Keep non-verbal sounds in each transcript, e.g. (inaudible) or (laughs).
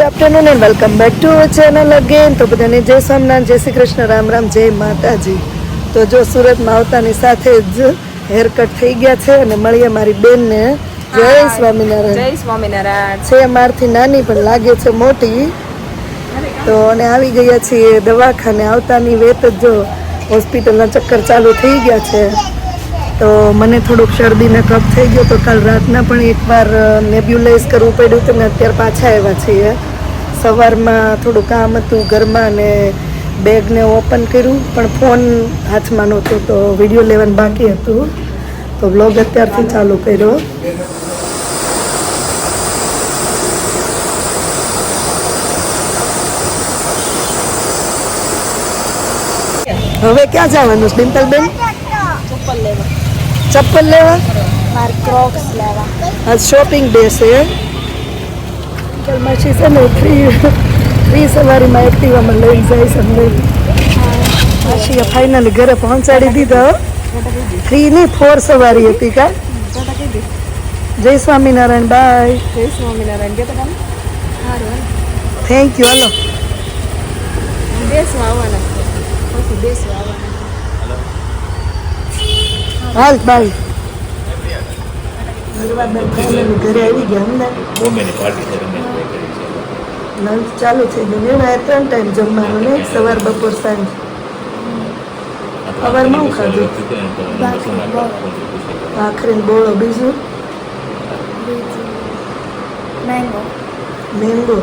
Afternoon and welcome back to channel again તો બધાને જય સ્વામિનારાયણ જય શ્રી કૃષ્ણ રામ રામ જય માતાજી. તો જો સુરતમાં આવતાની સાથે જ હેર કટ થઈ ગયા છે અને મળીએ મારી બેનને. જય સ્વામિનારાયણ. જય સ્વામિનારાયણ. છે મારથી નાની પણ લાગે છે મોટી. તો અને આવી ગયા છીએ દવાખાને. આવતાની વેત જ જો હોસ્પિટલના ચક્કર ચાલુ થઈ ગયા છે. તો મને થોડુંક શરદીને કફ થઈ ગયો તો કાલ રાતના પણ એકવાર નેબ્યુલાઇઝ કરવું પડ્યું હતું ને અત્યારે પાછા આવ્યા છીએ. સવારમાં થોડું કામ હતું ઘરમાં ને બેગને ઓપન કર્યું પણ ફોન હાથમાં નહોતો તો વીડિયો લેવાનું બાકી હતું. તો બ્લોગ અત્યારથી ચાલુ કર્યો. હવે ક્યાં જવાનું છે ડિમ્પલબેન? ચપ્પલ લેવા. ચપ્પલ લેવા? શોપિંગ ડે છે માછી છે ને ફ્રી ફ્રી સવારીમાં એક્ટિવામાં લઈ જાય છે અમને પછી ફાઇનલી ઘરે પહોંચાડી દીધો ફ્રી ની ફોર સવારી હતી કા જય સ્વામિનારાયણ બાય જય સ્વામિનારાયણ કે તમે થેન્ક યુ હલો બેસવા આવવાના છે બેસવા આવવાના હાલ બાય ઘરે આવી ગયા અમને પાર્ટી છે રમેશ ભાઈ કરી છે લંચ ચાલુ થઈ ગયું. ને એમાં ત્રણ ટાઈમ જમવાનું ને સવાર બપોર સાંજ. સવારમાં હું ખાધું? ભાખરી બોળો બીજું? મેંગો. મેંગો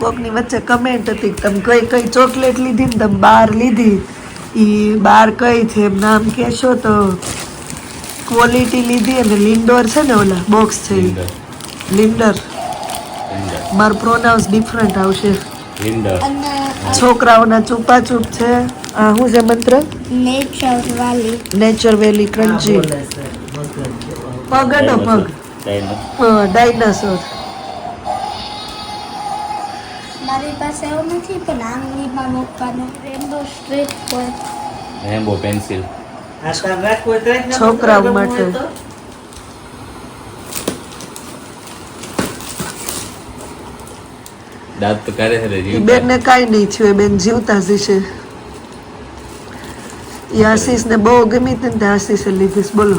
કોકની વચ્ચે કમેન્ટ હતી તમે કઈ કઈ ચોકલેટ લીધી ને તમે બાર લીધી. એ બાર કઈ છે એમ નામ કહેશો તો ક્વોલિટી લીધી અને લિન્ડોર છે ને ઓલા બોક્સ છે. લિન્ડર મારું પ્રોનાઉન્સ ડિફરન્ટ આવશે. છોકરાઓના ચૂપાચૂપ છે. આ શું છે મંત્ર? નેચર વાલી નેચર વેલી ક્રંચી પગ હતો પગ. ડાયનાસોર મારી પાસે એવું નથી પણ આંગળીમાં મૂકવાનું રેનબો સ્ટ્રીટ પર રેમ્બો પેન્સિલ છોકરાઓ માટે. દાંત તો કરે છે બેન ને. કાંઈ નહીં થયું બેન જીવતા જ છે એ આશીષને બહુ ગમી તને ને તે આશીષે લીધીશ બોલો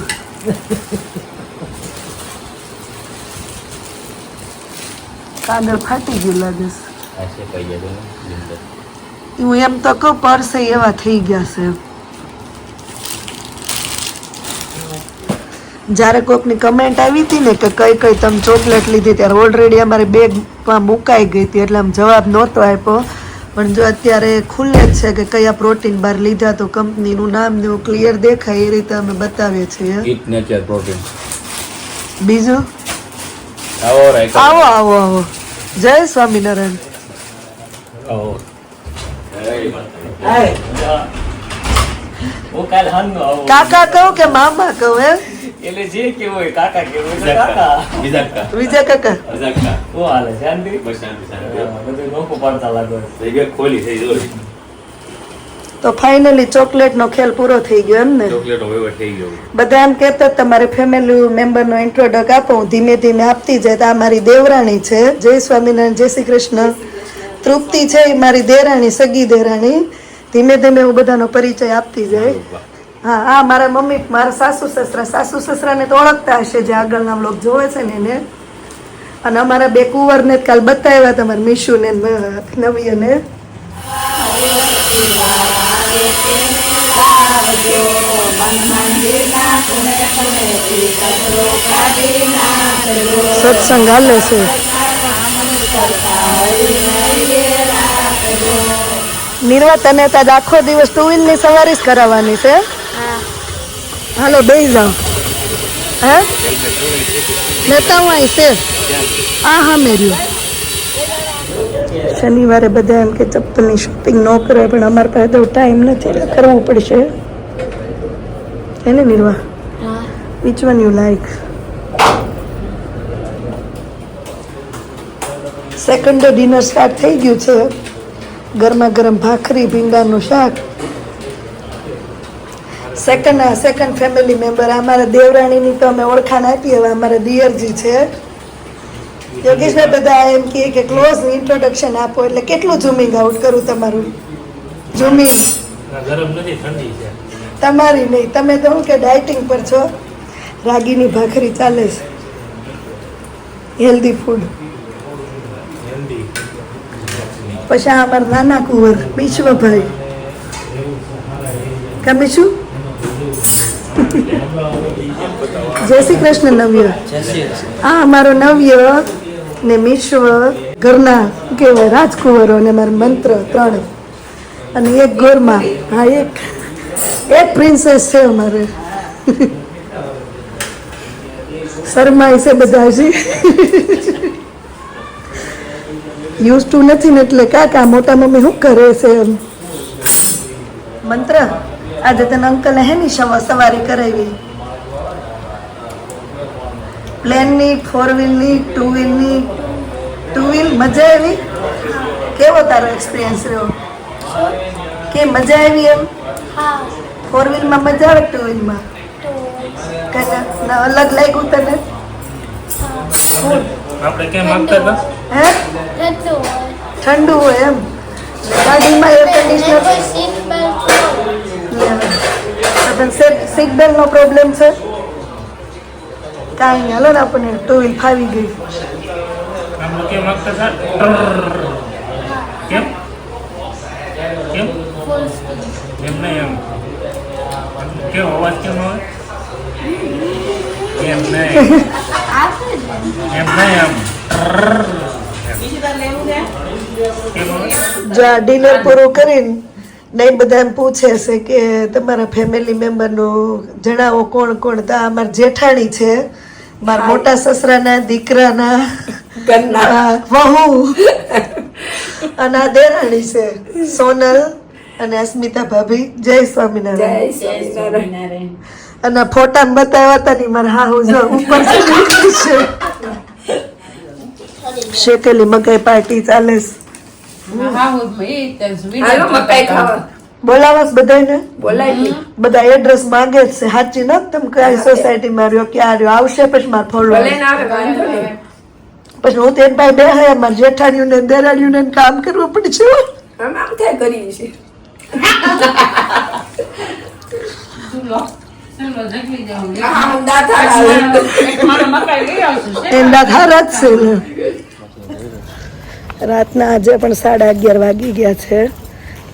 કાગળ ફાટી ગયું લાગે છે. હું એમ તો કહું પરસે એવા થઈ ગયા છે જ્યારે કોઈકની કમેન્ટ આવી હતી ને કે કઈ કઈ તમે ચોકલેટ લીધી ત્યારે ઓલરેડી અમારી બેગમાં મુકાઈ ગઈ હતી એટલે આમ જવાબ નહોતો આપ્યો. પણ જો અત્યારે ખુલ્લે જ છે કે કયા પ્રોટીન બાર લીધા તો કંપનીનું નામ ને એવું ક્લિયર દેખાય એ રીતે અમે બતાવીએ છીએ. બીજું? આવો આવો આવો આવો. જય સ્વામિનારાયણ. આવો. કાકા કહું કે મામા કહું હે એટલે જે કેવું હોય કાકા કેવું હોય કાકા બીજા કાકા. બીજા કાકા બીજા કાકા શું હાલે શાંતિ? બસ શાંતિ, શાંતિ. બધું નોકો પાડતા લાગો. થઈ ગયો, ખોલી થઈ જોઈ. તો ફાઇનલી ચોકલેટનો ખેલ પૂરો થઈ ગયો એમ ને? ચોકલેટ હવે થઈ ગયો. બધા એમ કહેતા તમારે ફેમિલી મેમ્બરનો ઇન્ટ્રોડક આપો હું ધીમે ધીમે આપતી જાય. તો આ મારી દેવરાણી છે જય સ્વામિનારાયણ જય શ્રી કૃષ્ણ. તૃપ્તિ છે એ મારી દેરાણી સગી દેરાણી. ધીમે ધીમે હું બધાનો પરિચય આપતી જાય. હા હા, મારા મમ્મી, મારા સાસુ સસરા, સાસુ સસરાને તો ઓળખતા હશે જે આગળના લોક જોવે છે ને એને. અને અમારા બે કુંવરને કાલ બતાવ્યા તમારા મીશુને નવી અને સત્સંગ હાલે છે. નિર્વા તને તો આજ આખો દિવસ ટુ વ્હીલની સવારી જ કરાવવાની છે. હાલો બે જાઓ હે લેતા હું અહીં છે હા મેર્યું શનિવારે બધા એમ કે ચપ્પલની શોપિંગ ન કરે પણ અમારે પાસે તો ટાઈમ નથી. એટલે કરવું પડશે. હે ને, Nirva? Which one you like second dinner start થઈ ગયું છે. ગરમા ગરમ ભાખરી, ભીંડાનું શાક સેકન્ડ સેકન્ડ ફેમિલી મેમ્બર અમારા દેવરાણીની તો અમે ઓળખાણ આપી હવે અમારા દિયરજી છે. યોગેશભાઈ બધા એમ કહે કે ક્લોઝ ઇન્ટ્રોડક્શન આપો એટલે કેટલું ઝૂમિંગ આઉટ કરું તમારું? ઝૂમિંગ તમારી નહીં તમે તો હું કે ડાયટિંગ પર છો? રાગીની ભાખરી ચાલે છે. હેલ્ધી ફૂડ પછી અમારા નાના કુંવર વિશ્વભાઈ ગમે શું? જય શ્રી કૃષ્ણ નવ્ય. આ અમારો નવ્ય ને મિશ્વ ઘરના કહેવાય રાજકુંવરો અને મારા મંત્ર ત્રણ. અને એક ગોરમાં હા, એક એક પ્રિન્સેસ છે અમારે. શરમાય છે બધા હજી. યુઝ ટુ નથી ને એટલે કાકા, મોટા મમ્મી શું કરે છે એમ? મંત્ર? આજે તને અંકલે હે ની સવારી કરાવી. પ્લેનની ફોર વ્હીલની ટુ વ્હીલની ટુ વ્હીલ મજા આવી? કેવો તારો એક્સપિરિયન્સ રહ્યો? કે મજા આવી એમ? ફોર વ્હીલમાં મજા આવે ટુ વ્હીલમાં તો અલગ લાગ્યું તને? આપણે કેમ હતા? હે? ઠંડુ હોય. એમ. ગાડીમાં air conditioner seat belt seat belt no problem છે? કાંઈ નહીં હાલો ને આપણને ટુ વ્હીલ ફાવી ગઈ. જ આ ડિનર પૂરું કરીને નહીં બધા એમ પૂછે છે કે તમારા ફેમિલી મેમ્બરનું જણાવો કોણ કોણ તો અમાર મારા જેઠાણી છે મારા મોટા સસરાના દીકરાના વહુ. અને આ દેરાણી છે સોનલ અને અસ્મિતા ભાભી. જય સ્વામિનારાયણ. અને ફોટા બતાવ્યા હતા ને મારા હા હું ઉપર (laughs) છે. શેકેલી મકાઈ પાર્ટી ચાલે છે. બોલાવાસ બધાને બોલાય બધા એડ્રેસ માંગે જ છે. સાચી ન તમે કઈ સોસાયટીમાં રહ્યો ક્યાં રહ્યો? આવશે પછી મારે ફોલો ભલે ના આવે વાંધો નહીં. પછી હું તેન પાસે બે હે મારે જેઠાણીયું ને દેરાણીયું ને કામ કરવું પડશે આમ થાય. એના ધારા જ છે. રાતના આજે પણ સાડા અગિયાર વાગી ગયા છે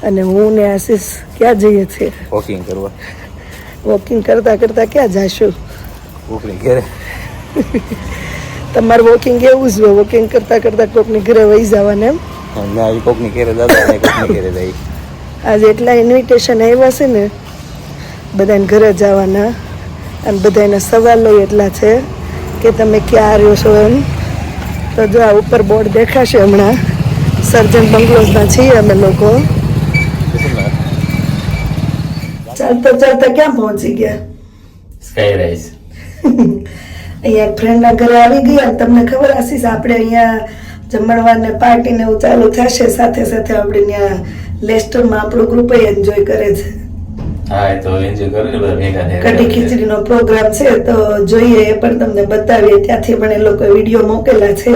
અને હું ને આશીષ ક્યાં જઈએ છીએ? વોકિંગ કરવા. વોકિંગ કરતા કરતા ક્યાં જાશું? ઘરે. તમારે વોકિંગ એવું જ હોય વોકિંગ કરતા કરતા કોકની ઘરે વહી જવાને એમ? ના કોકની ઘરે દાદા ને કોકની ઘરે જઈ આજે એટલા ઇન્વિટેશન આવ્યા છે ને બધાને ઘરે જવાના. અને બધાના સવાલો એટલા છે કે તમે ક્યાં રહ્યો છો એમ? તો જો આ ઉપર બોર્ડ દેખાશે હમણાં સર્જન બંગલોઝના છીએ અમે લોકો. ચાલતા ચાલતા ક્યાં પહોંચી ગયા? સ્કાય અહીંયા એક ફ્રેન્ડના ઘરે આવી ગયા તમને ખબર આશીષ આપણે અહીંયા જમણવાર ને પાર્ટી ને એવું ચાલુ થશે સાથે સાથે આપણે ત્યાં લેસ્ટરમાં આપણું ગ્રુપ એન્જોય કરે છે. એ તો એન્જોય કરે ને બધા ભેગા થઈને. કઢી ખીચડીનો પ્રોગ્રામ છે તો જોઈએ એ પણ તમને બતાવીએ. ત્યાંથી પણ એ લોકો વીડિયો મોકેલા છે.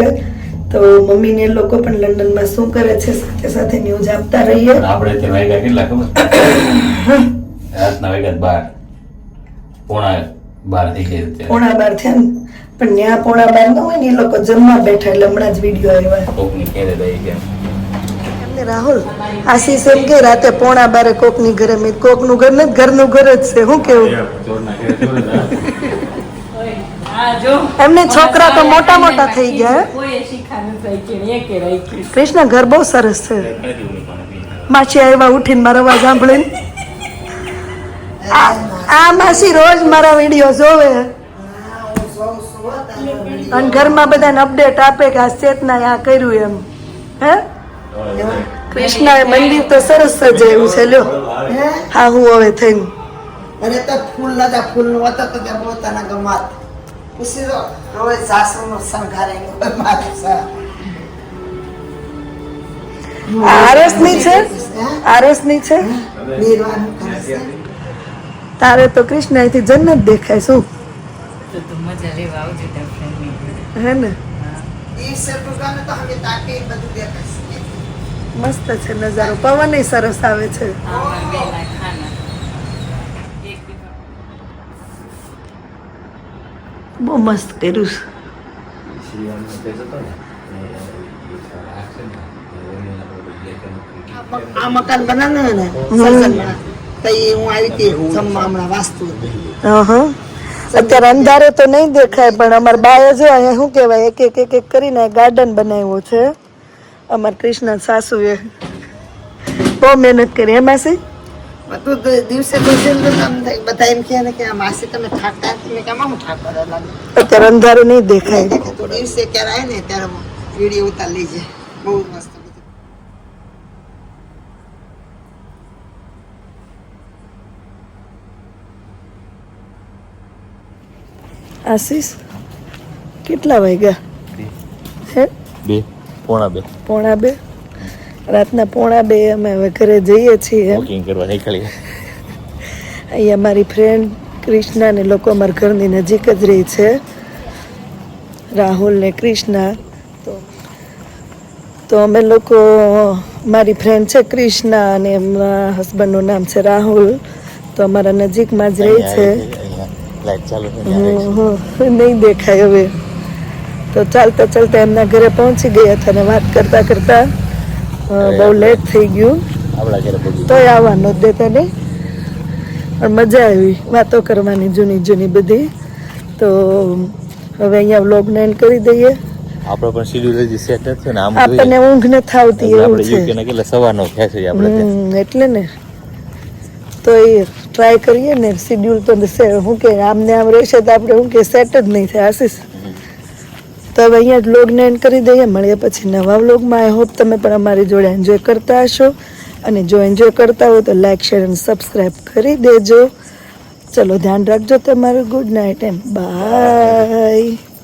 તો મમ્મીને એ લોકો પણ લંડનમાં શું કરે છે સાથે સાથે ન્યૂઝ આપતા રહીએ. આપણે તે વાગ્યા કેટલા ખબર? રાતના વાગ્યા બાર. પોણા બાર થઈ ગયા પોણા બાર થયા ને પણ ત્યાં પોણા બાર ન હોય ને એ લોકો જમવા બેઠા એટલે હમણાં જ વીડિયો આવ્યા. કોકની કેરે રહી ગયા. રાહુલ આશીષ એમ કે રાતે પોણા બારે કોકની ઘરે મેં કોકનું ઘર નથી ઘરનું ઘર જ છે. શું કેવું. એમને છોકરા તો મોટા મોટા થઈ ગયા હે? કૃષ્ણ ઘર બહુ સરસ છે. માસી આવ્યા ઉઠીને મારો અવાજ સાંભળીને. આ- આ માસી રોજ મારા વીડિયો જોવે. અને ઘરમાં બધાને અપડેટ આપે કે આ ચેતના આ કર્યું એમ. હે? કૃષ્ણ મંદિર તો સરસ સજાયું છે લ્યો. હા? હું હવે થઈને. અરે તો ફૂલ નતા ફૂલનું હતા તો ત્યાં પોતાના ગમાત. ખુશી તો રોજ સાસુ નો સંઘારે આરસની છે? આરસની છે? છે? તારે તો કૃષ્ણ અહીંથી જન્નત દેખાય શું? હે ને? દિવસે ટૂંકાને તો હવે તાકે બધું દેખાશે મસ્ત છે નજારો. પવન સરસ આવે છે. બહુ મસ્ત કર્યું છે. આ મકાન બનાવે ને હું આવી હતી જમવા હમણાં વાસ્તુ. અત્યારે અંધારે તો નહીં દેખાય પણ અમારા બાએ જો અહીંયા શું કહેવાય એક એક એક કરીને ગાર્ડન બનાવ્યો છે. અમારા કૃષ્ણ સાસુએ બહુ મહેનત કરી એમાં સી બધું દ- દિવસે તો છે ને આમ થાય, બધા એમ કહે ને કે આ માસી તમે થાકતા નથી. મેં કીધું, આમાં હું થાક પડે લાગે અત્યારે અંધારું નહીં દેખાય તો દિવસે ક્યારે આવે ને ત્યારે વીડિયો ઉતાર લેજે બહુ મસ્ત બધું આશીષ કેટલા વાગ્યા હે બે પોણા બે પોણા બે રાતના પોણા બે અમે હવે ઘરે જઈએ છીએ. વોકિંગ કરવા નીકળીએ. અહીંયા મારી ફ્રેન્ડ ક્રિષ્ના ને લોકો અમારા ઘરની નજીક જ રહી છે. રાહુલ ને ક્રિષ્ના તો તો અમે લોકો મારી ફ્રેન્ડ છે ક્રિષ્ના અને એમના હસબન્ડનું નામ છે રાહુલ. તો અમારા નજીકમાં જ રહે છે. લાઈટ ચાલુ નહીં દેખાય હવે. તો ચાલતા ચાલતા એમના ઘરે પહોંચી ગયા હતા અને વાત કરતા કરતા બહુ લેટ થઈ ગયું. તોય આવવા જ દેતા ને પણ મજા આવી વાતો કરવાની જૂની જૂની બધી. તો હવે અહીંયા વ્લોગને એન્ડ કરી દઈએ. આપણો પણ શેડ્યુલ હજી સેટ નથી ને આમ આપણને ઊંઘ ન થાવતી એવું છે. આપણે ને સવારનો છે આપણે એટલે ને. તો એ ટ્રાય કરીએ ને શિડ્યુલ તો શું કે આમને આમ રહેશે તો આપણે શું કે સેટ જ નહીં થાય આશીષ. તો હવે અહીંયા વ્લોગને એન્ડ કરી દઈએ. મળીએ પછી નવા વ્લોગમાં આઈ હોપ તમે પણ અમારી જોડે એન્જોય કરતા હશો. અને જો એન્જોય કરતા હો તો લાઈક શેર અને સબસ્ક્રાઈબ કરી દેજો. ચલો ધ્યાન રાખજો તમારું. Good night M by